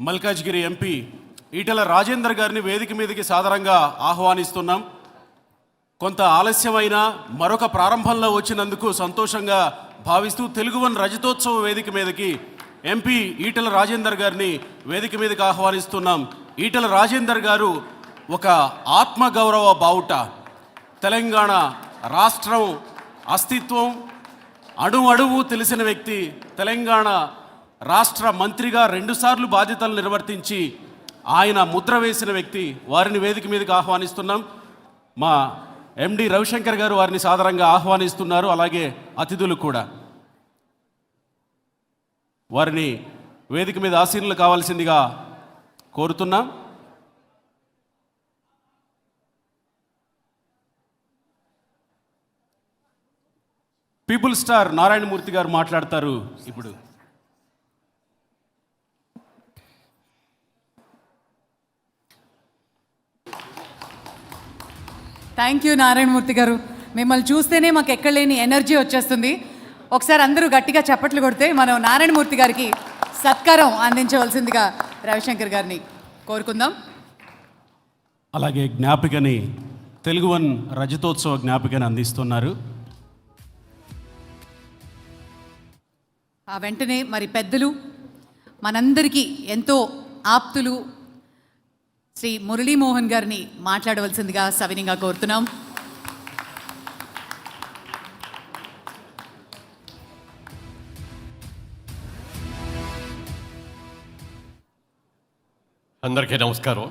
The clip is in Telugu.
మల్కాజ్గిరి ఎంపీ ఈటల రాజేందర్ గారిని వేదిక మీదకి సాధారణంగా ఆహ్వానిస్తున్నాం. కొంత ఆలస్యమైన మరొక ప్రారంభంలో వచ్చినందుకు సంతోషంగా భావిస్తూ తెలుగు వన్ రజతోత్సవ వేదిక మీదకి ఎంపీ ఈటల రాజేందర్ గారిని వేదిక మీదకి ఆహ్వానిస్తున్నాం. ఈటల రాజేందర్ గారు ఒక ఆత్మగౌరవ బావుట. తెలంగాణ రాష్ట్రం అస్తిత్వం అణు అడుగు తెలిసిన వ్యక్తి తెలంగాణ రాష్ట్ర మంత్రిగా రెండుసార్లు బాధ్యతలు నిర్వర్తించి ఆయన ముద్ర వేసిన వ్యక్తి వారిని వేదిక మీదకి ఆహ్వానిస్తున్నాం. మా ఎండి రవిశంకర్ గారు వారిని సాధారణంగా ఆహ్వానిస్తున్నారు అలాగే అతిథులు కూడా. వారిని వేదిక మీద ఆసీనులు కావాల్సిందిగా కోరుతున్నాం. పీపుల్ స్టార్ నారాయణమూర్తి గారు మాట్లాడతారు ఇప్పుడు. థ్యాంక్ యూ నారాయణమూర్తి గారు. మిమ్మల్ని చూస్తేనే మాకు ఎక్కడ లేని ఎనర్జీ వచ్చేస్తుంది. ఒకసారి అందరూ గట్టిగా చప్పట్లు కొడితే మనం నారాయణమూర్తి గారికి సత్కారం అందించవలసిందిగా రవిశంకర్ గారిని కోరుకుందాం. అలాగే జ్ఞాపికని తెలుగు వన్ రజతోత్సవ జ్ఞాపికని అందిస్తున్నారు. ఆ వెంటనే మరి పెద్దలు మనందరికీ ఎంతో ఆప్తులు శ్రీ మురళీమోహన్ గారిని మాట్లాడవలసిందిగా సవినీగా కోరుతున్నాం. అందరికీ నమస్కారం.